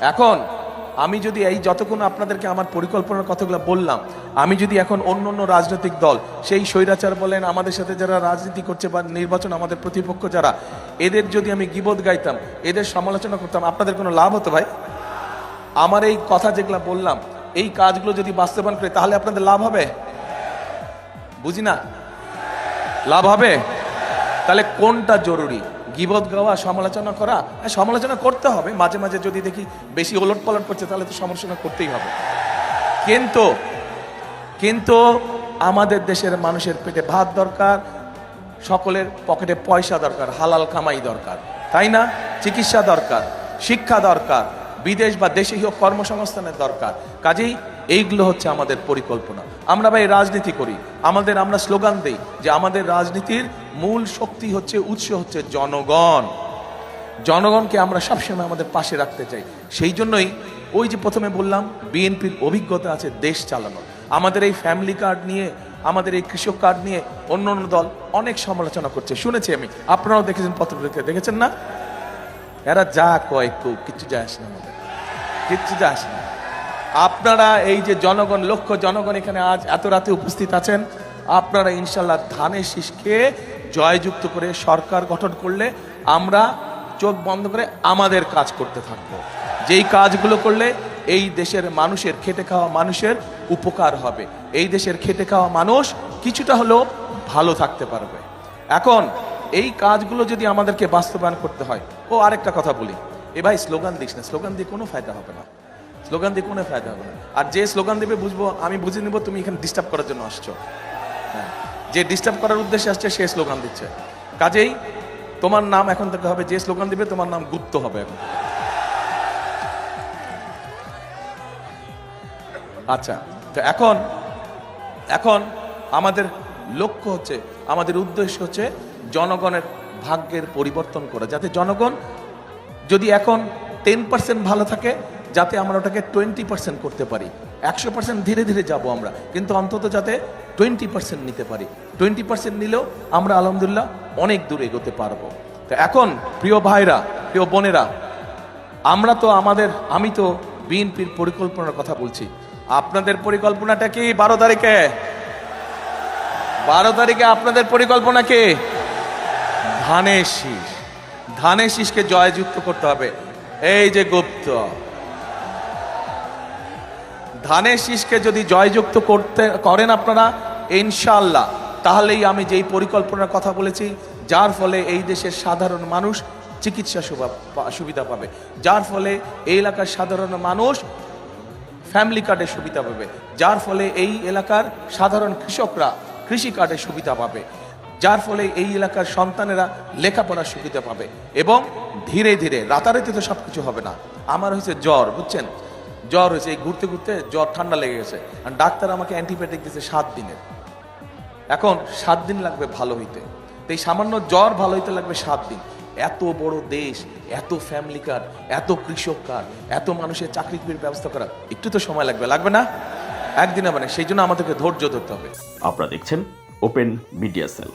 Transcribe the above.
এখন আমি যদি এই যতক্ষণ আপনাদেরকে আমার পরিকল্পনার কথাগুলো বললাম, আমি যদি এখন অন্য অন্য রাজনৈতিক দল, সেই স্বৈরাচার বলেন, আমাদের সাথে যারা রাজনীতি করছে বা নির্বাচন, আমাদের প্রতিপক্ষ যারা, এদের যদি আমি গিবোধ গাইতাম, এদের সমালোচনা করতাম, আপনাদের কোনো লাভ হতো ভাই? আমার এই কথা যেগুলো বললাম, এই কাজগুলো যদি বাস্তবায়ন করে, তাহলে আপনাদের লাভ হবে? বুঝি না? লাভ হবে? তাহলে কোনটা জরুরি? গিবত গাওয়া, সমালোচনা করা হ্যাঁ সমালোচনা করতে হবে। মাঝে মাঝে যদি দেখি বেশি ওলট পালট করছে, তাহলে তো সমালোচনা করতেই হবে। কিন্তু কিন্তু আমাদের দেশের মানুষের পেটে ভাত দরকার, সকলের পকেটে পয়সা দরকার, হালাল কামাই দরকার, তাই না? চিকিৎসা দরকার, শিক্ষা দরকার, বিদেশ বা দেশে হোক কর্মসংস্থানের দরকার। কাজেই এইগুলো হচ্ছে আমাদের পরিকল্পনা। আমরা ভাই রাজনীতি করি, আমাদের আমরা স্লোগান দেই যে আমাদের রাজনীতির মূল শক্তি হচ্ছে, উৎস হচ্ছে জনগণ। জনগণকে আমরা সবসময় আমাদের পাশে রাখতে চাই। সেই জন্যই ওই যে প্রথমে বললাম, বিএনপির অভিজ্ঞতা আছে দেশ চালানোর। আমাদের এই ফ্যামিলি কার্ড নিয়ে, আমাদের এই কৃষক কার্ড নিয়ে অন্য অন্য দল অনেক সমালোচনা করছে। শুনেছি আমি, আপনারাও দেখেছেন পত্রপত্রিকা দেখেছেন না? এরা যা কয় কেউ কিচ্ছু যায় আসে না আমাদের। কিচ্ছু যায় আসে না। আপনারা এই যে জনগণ, লক্ষ জনগণ এখানে আজ এত রাতে উপস্থিত আছেন, আপনারা ইনশাল্লাহ ধানের শীষকে জয়যুক্ত করে সরকার গঠন করলে আমরা চোখ বন্ধ করে আমাদের কাজ করতে থাকব। যেই কাজগুলো করলে এই দেশের মানুষের খেটে খাওয়া মানুষের উপকার হবে। এই দেশের খেটে খাওয়া মানুষ কিছুটা হলেও ভালো থাকতে পারবে। এখন এই কাজগুলো যদি আমাদেরকে বাস্তবায়ন করতে হয়, ও আরেকটা কথা বলি। এ ভাই, স্লোগান দিস না। স্লোগান দিয়ে কোনো ফায়দা হবে না। স্লোগান দিয়ে কোনো ফায়দা হবে? না আর যে স্লোগান দেবে বুঝব, আমি বুঝে নেব তুমি এখানে ডিস্টার্ব করার জন্য আসছো। হ্যাঁ যে ডিস্টার্ব করার উদ্দেশ্যে আসছে, সে স্লোগান দিচ্ছে। কাজেই তোমার নাম এখন থেকে হবে, যে স্লোগান দিবে, তোমার নাম গুপ্ত হবে এখন। আচ্ছা তো এখন এখন আমাদের লক্ষ্য হচ্ছে, আমাদের উদ্দেশ্য হচ্ছে জনগণের ভাগ্যের পরিবর্তন করা। যাতে জনগণ যদি এখন টেন পার্সেন্ট ভালো থাকে যাতে আমরা ওটাকে টোয়েন্টি পার্সেন্ট করতে পারি। একশো পার্সেন্ট ধীরে ধীরে যাব আমরা, কিন্তু অন্তত যাতে টোয়েন্টি পার্সেন্ট নিতে পারি। টোয়েন্টি পার্সেন্ট নিলেও আমরা আলহামদুলিল্লাহ অনেক দূরে এগোতে পারব। তো এখন, প্রিয় ভাইরা, প্রিয় বোনেরা, আমরা তো আমাদের, আমি তো বিএনপির পরিকল্পনার কথা বলছি। আপনাদের পরিকল্পনাটা কি? বারো তারিখে। বারো তারিখে আপনাদের পরিকল্পনা কি? ধানের শীষ। ধানের শীষকে জয়যুক্ত করতে হবে। এই যে গুপ্ত ধানের শীষকে যদি জয়যুক্ত করতে, করেন আপনারা ইনশাল্লাহ তাহলেই আমি যেই পরিকল্পনার কথা বলেছি, যার ফলে এই দেশের সাধারণ মানুষ চিকিৎসা সুবা- সুবিধা পাবে। যার ফলে এই এলাকার সাধারণ মানুষ ফ্যামিলি কার্ডের সুবিধা পাবে। যার ফলে এই এলাকার সাধারণ কৃষকরা কৃষি কার্ডের সুবিধা পাবে। যার ফলে এই এলাকার সন্তানেরা লেখাপড়ার সুবিধা পাবে। এবং ধীরে ধীরে, রাতারাতি তো সব কিছু হবে না। আমার হয়েছে জ্বর, বুঝছেন? জ্বর হয়েছে, এই ঘুরতে ঘুরতে জ্বর ঠান্ডা লেগে গেছে। আর ডাক্তার আমাকে অ্যান্টিবায়োটিক দিয়েছে সাত দিনের। এখন সাত দিন লাগবে ভালো হইতে। তো এই সামান্য জ্বর ভালো হইতে লাগবে সাত দিন। এত বড় দেশ, এত ফ্যামিলি কার্ড এত কৃষক কার্ড এত মানুষের চাকরির ব্যবস্থা করা, একটু তো সময় লাগবে লাগবে না? একদিনে মানে সেই জন্য আমাদেরকে ধৈর্য ধরতে হবে। আপনারা দেখছেন ওপেন মিডিয়া সেল